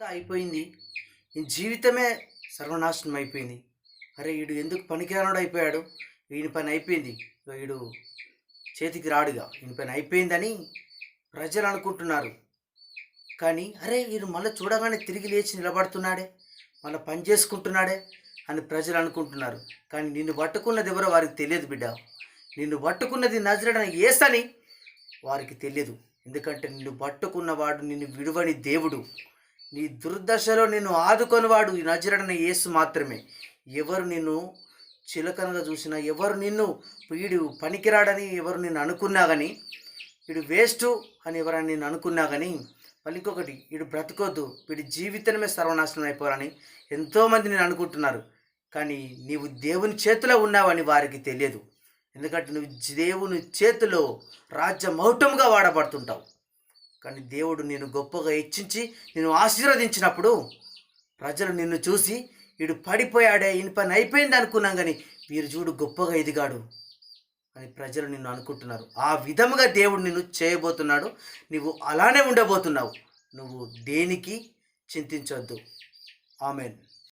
అంతా అయిపోయింది. ఈ జీవితమే సర్వనాశనం అయిపోయింది. అరే వీడు ఎందుకు పనికిరానుడు అయిపోయాడు? వీని పని అయిపోయింది. వీడు చేతికి రాడుగా. వీని పని అయిపోయిందని ప్రజలు అనుకుంటున్నారు. కానీ అరే వీడు మళ్ళీ చూడగానే తిరిగి లేచి నిలబడుతున్నాడే. మళ్ళీ పని చేసుకుంటున్నాడే అని ప్రజలు అనుకుంటున్నారు. కానీ నిన్ను పట్టుకున్నది ఎవరో వారికి తెలియదు బిడ్డ. నిన్ను పట్టుకున్నది నజరడన ఏసని వారికి తెలియదు. ఎందుకంటే నిన్ను పట్టుకున్నవాడు నిన్ను విడువని దేవుడు. నీ దుర్దశలో నిన్ను ఆదుకొనివాడు ఈ నజరడన యేసు మాత్రమే. ఎవరు నిన్ను చిలకనగా చూసినా ఎవరు నిన్ను వీడు పనికిరాడని ఎవరు నిన్ను అనుకున్నా కానీ వీడు వేస్ట్ అని ఎవరని నేను అనుకున్నా కానీ మళ్ళీ ఇంకొకటి వీడు బ్రతకొద్దు వీడి జీవితమే సర్వనాశనం అయిపోవాలని ఎంతోమంది నేను అనుకుంటున్నారు. కానీ నీవు దేవుని చేతిలో ఉన్నావని వారికి తెలియదు. ఎందుకంటే నువ్వు దేవుని చేతిలో రాజ్య మౌటముగా వాడబడుతుంటావు. కానీ దేవుడు నేను గొప్పగా హెచ్చించి నేను ఆశీర్వదించినప్పుడు ప్రజలు నిన్ను చూసి వీడు పడిపోయాడే ఈయన పని అయిపోయింది అనుకున్నాం కానీ వీరు చూడు గొప్పగా ఎదిగాడు అని ప్రజలు నిన్ను అనుకుంటున్నారు. ఆ విధముగా దేవుడు నిన్ను చేయబోతున్నాడు. నువ్వు అలానే ఉండబోతున్నావు. నువ్వు దేనికి చింతించొద్దు. ఆమెన్.